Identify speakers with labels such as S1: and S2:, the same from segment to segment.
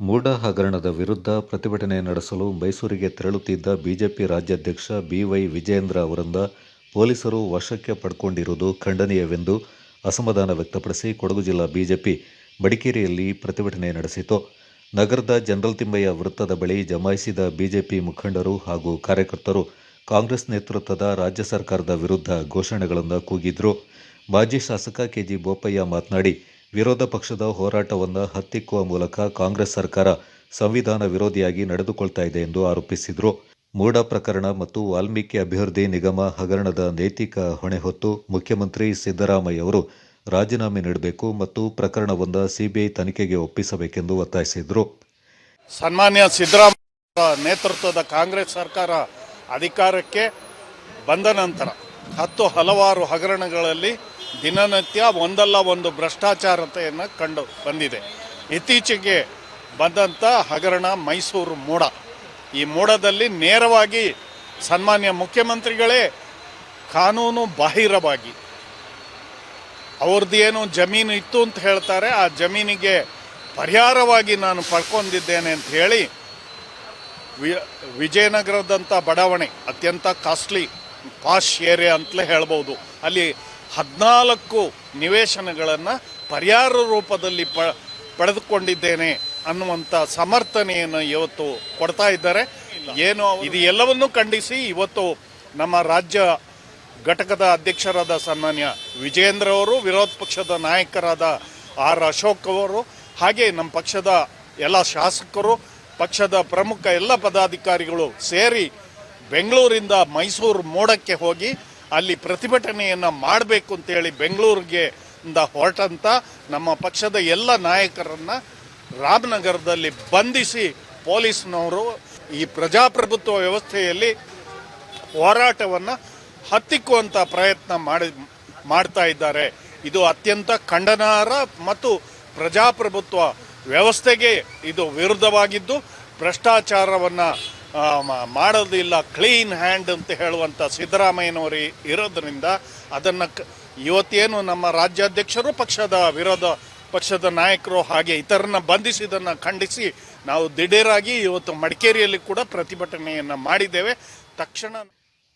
S1: ಮೂಡ ಹಗರಣದ ವಿರುದ್ಧ ಪ್ರತಿಭಟನೆ ನಡೆಸಲು ಮೈಸೂರಿಗೆ ತೆರಳುತ್ತಿದ್ದ ಬಿಜೆಪಿ ರಾಜ್ಯಾಧ್ಯಕ್ಷ ಬಿವೈ ವಿಜಯೇಂದ್ರ ಅವರನ್ನು ಪೊಲೀಸರು ವಶಕ್ಕೆ ಪಡ್ಕೊಂಡಿರುವುದು ಖಂಡನೀಯವೆಂದು ಅಸಮಾಧಾನ ವ್ಯಕ್ತಪಡಿಸಿ ಕೊಡಗು ಜಿಲ್ಲಾ ಬಿಜೆಪಿ ಮಡಿಕೇರಿಯಲ್ಲಿ ಪ್ರತಿಭಟನೆ ನಡೆಸಿತು. ನಗರದ ಜನರಲ್ ತಿಮ್ಮಯ್ಯ ವೃತ್ತದ ಬಳಿ ಜಮಾಯಿಸಿದ ಬಿಜೆಪಿ ಮುಖಂಡರು ಹಾಗೂ ಕಾರ್ಯಕರ್ತರು ಕಾಂಗ್ರೆಸ್ ನೇತೃತ್ವದ ರಾಜ್ಯ ಸರ್ಕಾರದ ವಿರುದ್ಧ ಘೋಷಣೆಗಳನ್ನು ಕೂಗಿದ್ರು. ಮಾಜಿ ಶಾಸಕ ಕೆಜಿ ಬೋಪಯ್ಯ ಮಾತನಾಡಿ ವಿರೋಧ ಪಕ್ಷದ ಹೋರಾಟವನ್ನು ಹತ್ತಿಕ್ಕುವ ಮೂಲಕ ಕಾಂಗ್ರೆಸ್ ಸರ್ಕಾರ ಸಂವಿಧಾನ ವಿರೋಧಿಯಾಗಿ ನಡೆದುಕೊಳ್ತಾ ಇದೆ ಎಂದು ಆರೋಪಿಸಿದರು. ಮೂಡ ಪ್ರಕರಣ ಮತ್ತು ವಾಲ್ಮೀಕಿ ಅಭಿವೃದ್ಧಿ ನಿಗಮ ಹಗರಣದ ನೈತಿಕ ಹೊಣೆ ಹೊತ್ತು ಮುಖ್ಯಮಂತ್ರಿ ಸಿದ್ದರಾಮಯ್ಯ ಅವರು ರಾಜೀನಾಮೆ ನೀಡಬೇಕು ಮತ್ತು ಪ್ರಕರಣವನ್ನು ಸಿಬಿಐ ತನಿಖೆಗೆ ಒಪ್ಪಿಸಬೇಕೆಂದು ಒತ್ತಾಯಿಸಿದರು.
S2: ಸನ್ಮಾನ್ಯ ಸಿದ್ದರಾಮಯ್ಯ ನೇತೃತ್ವದ ಕಾಂಗ್ರೆಸ್ ಸರ್ಕಾರ ಅಧಿಕಾರಕ್ಕೆ ಬಂದ ನಂತರ ಹತ್ತು ಹಲವಾರು ಹಗರಣಗಳಲ್ಲಿ ದಿನನಿತ್ಯ ಒಂದಲ್ಲ ಒಂದು ಭ್ರಷ್ಟಾಚಾರತೆಯನ್ನು ಕಂಡು ಬಂದಿದೆ. ಇತ್ತೀಚೆಗೆ ಬಂದಂಥ ಹಗರಣ ಮೈಸೂರು ಮೋಡ. ಈ ಮೂಡದಲ್ಲಿ ನೇರವಾಗಿ ಸನ್ಮಾನ್ಯ ಮುಖ್ಯಮಂತ್ರಿಗಳೇ ಕಾನೂನು ಬಾಹಿರವಾಗಿ. ಅವ್ರದ್ದೇನು ಜಮೀನು ಇತ್ತು ಅಂತ ಹೇಳ್ತಾರೆ, ಆ ಜಮೀನಿಗೆ ಪರಿಹಾರವಾಗಿ ನಾನು ಪಡ್ಕೊಂಡಿದ್ದೇನೆ ಅಂತ ಹೇಳಿ ವಿ- ವಿಜಯನಗರದಂಥ ಬಡಾವಣೆ ಅತ್ಯಂತ ಕಾಸ್ಟ್ಲಿ ಪಾಶ್ ಏರಿಯಾ ಅಂತಲೇ ಹೇಳ್ಬೋದು. ಅಲ್ಲಿ ಹದಿನಾಲ್ಕು ನಿವೇಶನಗಳನ್ನು ಪರಿಹಾರ ರೂಪದಲ್ಲಿ ಪ, ಪಡೆದುಕೊಂಡಿದ್ದೇನೆ ಅನ್ನುವಂಥ ಸಮರ್ಥನೆಯನ್ನು ಇವತ್ತು ಕೊಡ್ತಾ ಇದ್ದಾರೆ. ಏನು ಇದು ಎಲ್ಲವನ್ನೂ ಖಂಡಿಸಿ ಇವತ್ತು ನಮ್ಮ ರಾಜ್ಯ ಘಟಕದ ಅಧ್ಯಕ್ಷರಾದ ಸನ್ಮಾನ್ಯ ವಿಜೇಂದ್ರ ಅವರು, ವಿರೋಧ ಪಕ್ಷದ ನಾಯಕರಾದ ಆರ್ ಅಶೋಕ್ ಅವರು, ಹಾಗೆ ನಮ್ಮ ಪಕ್ಷದ ಎಲ್ಲ ಶಾಸಕರು, ಪಕ್ಷದ ಪ್ರಮುಖ ಎಲ್ಲ ಪದಾಧಿಕಾರಿಗಳು ಸೇರಿ ಬೆಂಗಳೂರಿಂದ ಮೈಸೂರು ಮೋಡಕ್ಕೆ ಹೋಗಿ ಅಲ್ಲಿ ಪ್ರತಿಭಟನೆಯನ್ನು ಮಾಡಬೇಕು ಅಂತೇಳಿ ಬೆಂಗಳೂರಿಗೆ ಇಂದ ಹೊರಟಂತ ನಮ್ಮ ಪಕ್ಷದ ಎಲ್ಲ ನಾಯಕರನ್ನು ರಾಮನಗರದಲ್ಲಿ ಬಂಧಿಸಿ ಪೊಲೀಸ್ನವರು ಈ ಪ್ರಜಾಪ್ರಭುತ್ವ ವ್ಯವಸ್ಥೆಯಲ್ಲಿ ಹೋರಾಟವನ್ನು ಹತ್ತಿಕ್ಕುವಂಥ ಪ್ರಯತ್ನ ಮಾಡಿ ಮಾಡ್ತಾ ಇದ್ದಾರೆ. ಇದು ಅತ್ಯಂತ ಖಂಡನಾರ್ಹ ಮತ್ತು ಪ್ರಜಾಪ್ರಭುತ್ವ ವ್ಯವಸ್ಥೆಗೆ ಇದು ವಿರುದ್ಧವಾಗಿದ್ದು, ಭ್ರಷ್ಟಾಚಾರವನ್ನು ಮಾಡೋದಿಲ್ಲ ಕ್ಲೀನ್ ಹ್ಯಾಂಡ್ ಅಂತ ಹೇಳುವಂಥ ಸಿದ್ದರಾಮಯ್ಯನವರು ಇರೋದರಿಂದ ಅದನ್ನು ಇವತ್ತೇನು ನಮ್ಮ ರಾಜ್ಯಾಧ್ಯಕ್ಷರು ಪಕ್ಷದ ವಿರೋಧ, ಪಕ್ಷದ ನಾಯಕರು ಹಾಗೆ ಇತರನ್ನ ಬಂಧಿಸಿದನ್ನು ಖಂಡಿಸಿ ನಾವು ದಿಢೀರಾಗಿ ಇವತ್ತು ಮಡಿಕೇರಿಯಲ್ಲಿ ಕೂಡ ಪ್ರತಿಭಟನೆಯನ್ನು ಮಾಡಿದ್ದೇವೆ. ತಕ್ಷಣ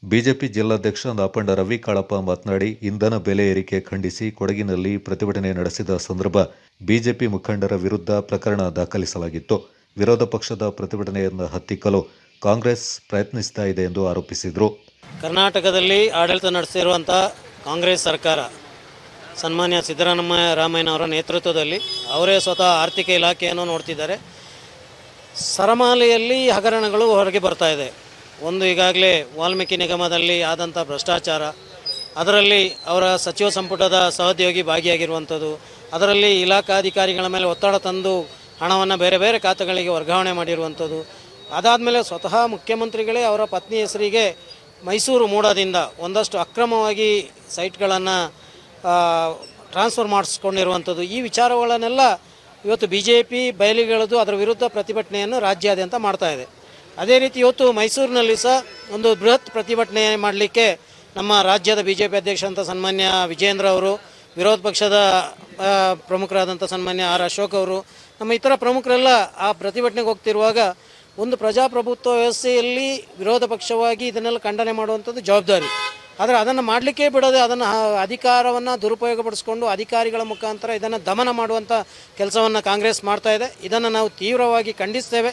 S1: ಬಿಜೆಪಿ ಜಿಲ್ಲಾಧ್ಯಕ್ಷ ನಾಪಂಡ ರವಿ ಕಾಳಪ್ಪ ಮಾತನಾಡಿ, ಇಂಧನ ಬೆಲೆ ಏರಿಕೆ ಖಂಡಿಸಿ ಕೊಡಗಿನಲ್ಲಿ ಪ್ರತಿಭಟನೆ ನಡೆಸಿದ ಸಂದರ್ಭ ಬಿಜೆಪಿ ಮುಖಂಡರ ವಿರುದ್ಧ ಪ್ರಕರಣ ದಾಖಲಿಸಲಾಗಿತ್ತು. ವಿರೋಧ ಪಕ್ಷದ ಪ್ರತಿಭಟನೆಯನ್ನು ಹತ್ತಿಕ್ಕಲು ಕಾಂಗ್ರೆಸ್ ಪ್ರಯತ್ನಿಸ್ತಾ ಇದೆ ಎಂದು ಆರೋಪಿಸಿದರು.
S3: ಕರ್ನಾಟಕದಲ್ಲಿ ಆಡಳಿತ ನಡೆಸಿರುವಂಥ ಕಾಂಗ್ರೆಸ್ ಸರ್ಕಾರ, ಸನ್ಮಾನ್ಯ ಸಿದ್ದರಾಮಯ್ಯ ರಾಮಯ್ಯನವರ ನೇತೃತ್ವದಲ್ಲಿ ಅವರೇ ಸ್ವತಃ ಆರ್ಥಿಕ ಇಲಾಖೆಯನ್ನು ನೋಡ್ತಿದ್ದಾರೆ. ಸರಮಾಲೆಯಲ್ಲಿ ಹಗರಣಗಳು ಹೊರಗೆ ಬರ್ತಾ ಇದೆ. ಒಂದು ಈಗಾಗಲೇ ವಾಲ್ಮೀಕಿ ನಿಗಮದಲ್ಲಿ ಆದಂಥ ಭ್ರಷ್ಟಾಚಾರ, ಅದರಲ್ಲಿ ಅವರ ಸಚಿವ ಸಂಪುಟದ ಸಹೋದ್ಯೋಗಿ ಭಾಗಿಯಾಗಿರುವಂಥದ್ದು, ಅದರಲ್ಲಿ ಇಲಾಖಾಧಿಕಾರಿಗಳ ಮೇಲೆ ಒತ್ತಡ ತಂದು ಹಣವನ್ನು ಬೇರೆ ಬೇರೆ ಖಾತೆಗಳಿಗೆ ವರ್ಗಾವಣೆ ಮಾಡಿರುವಂಥದ್ದು ಅದಾದಮೇಲೆ ಸ್ವತಃ ಮುಖ್ಯಮಂತ್ರಿಗಳೇ ಅವರ ಪತ್ನಿ ಹೆಸರಿಗೆ ಮೈಸೂರು ಮೂಡದಿಂದ ಒಂದಷ್ಟು ಅಕ್ರಮವಾಗಿ ಸೈಟ್ಗಳನ್ನು ಟ್ರಾನ್ಸ್ಫರ್ ಮಾಡಿಸ್ಕೊಂಡಿರುವಂಥದ್ದು. ಈ ವಿಚಾರಗಳನ್ನೆಲ್ಲ ಇವತ್ತು ಬಿ ಜೆ ಪಿ ಬಯಲಿಗೆಳೆದು ಅದರ ವಿರುದ್ಧ ಪ್ರತಿಭಟನೆಯನ್ನು ರಾಜ್ಯಾದ್ಯಂತ ಮಾಡ್ತಾ ಇದೆ. ಅದೇ ರೀತಿ ಇವತ್ತು ಮೈಸೂರಿನಲ್ಲಿ ಸಹ ಒಂದು ಬೃಹತ್ ಪ್ರತಿಭಟನೆ ಮಾಡಲಿಕ್ಕೆ ನಮ್ಮ ರಾಜ್ಯದ ಬಿ ಜೆ ಪಿ ಅಧ್ಯಕ್ಷ ಅಂತ ಸನ್ಮಾನ್ಯ ವಿಜೇಂದ್ರ ಅವರು, ವಿರೋಧ ಪಕ್ಷದ ಪ್ರಮುಖರಾದಂಥ ಸನ್ಮಾನ್ಯ ಆರ್ ಅಶೋಕ್ ಅವರು, ನಮ್ಮ ಇತರ ಪ್ರಮುಖರೆಲ್ಲ ಆ ಪ್ರತಿಭಟನೆಗೆ ಹೋಗ್ತಿರುವಾಗ ಒಂದು ಪ್ರಜಾಪ್ರಭುತ್ವ ವ್ಯವಸ್ಥೆಯಲ್ಲಿ ವಿರೋಧ ಪಕ್ಷವಾಗಿ ಇದನ್ನೆಲ್ಲ ಖಂಡನೆ ಮಾಡುವಂಥದ್ದು ಜವಾಬ್ದಾರಿ. ಆದರೆ ಅದನ್ನು ಮಾಡಲಿಕ್ಕೆ ಬಿಡದೆ ಅದನ್ನು ಅಧಿಕಾರವನ್ನು ದುರುಪಯೋಗಪಡಿಸಿಕೊಂಡು ಅಧಿಕಾರಿಗಳ ಮುಖಾಂತರ ಇದನ್ನು ದಮನ ಮಾಡುವಂಥ ಕೆಲಸವನ್ನು ಕಾಂಗ್ರೆಸ್ ಮಾಡ್ತಾ ಇದೆ. ಇದನ್ನು ನಾವು ತೀವ್ರವಾಗಿ ಖಂಡಿಸ್ತೇವೆ.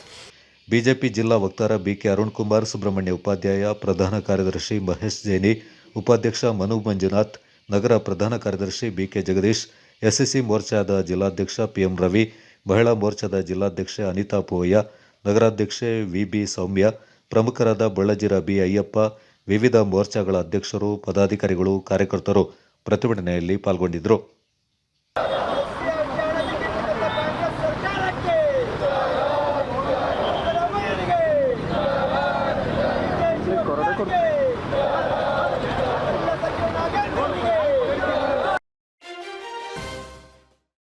S1: ಬಿಜೆಪಿ ಜಿಲ್ಲಾ ವಕ್ತಾರ ಬಿಕೆ ಅರುಣ್ ಕುಮಾರ್ ಸುಬ್ರಹ್ಮಣ್ಯ ಉಪಾಧ್ಯಾಯ, ಪ್ರಧಾನ ಕಾರ್ಯದರ್ಶಿ ಮಹೇಶ್ ಜೈನಿ, ಉಪಾಧ್ಯಕ್ಷ ಮನು ಮಂಜುನಾಥ್, ನಗರ ಪ್ರಧಾನ ಕಾರ್ಯದರ್ಶಿ ಬಿಕೆ ಜಗದೀಶ್, ಎಸ್ಎಸ್ಸಿ ಮೋರ್ಚಾದ ಜಿಲ್ಲಾಧ್ಯಕ್ಷ ಪಿಎಂ ರವಿ, ಮಹಿಳಾ ಮೋರ್ಚಾದ ಜಿಲ್ಲಾಧ್ಯಕ್ಷೆ ಅನಿತಾ ಪೋಯ್ಯ ನಗರಾಧ್ಯಕ್ಷೆ ವಿ ಬಿ ಸೌಮ್ಯ, ಪ್ರಮುಖರಾದ ಬಳ್ಳಜಿರ ಬಿ ಅಯ್ಯಪ್ಪ, ವಿವಿಧ ಮೋರ್ಚಾಗಳ ಅಧ್ಯಕ್ಷರು, ಪದಾಧಿಕಾರಿಗಳು, ಕಾರ್ಯಕರ್ತರು ಪ್ರತಿಭಟನೆಯಲ್ಲಿ ಪಾಲ್ಗೊಂಡಿದ್ದರು.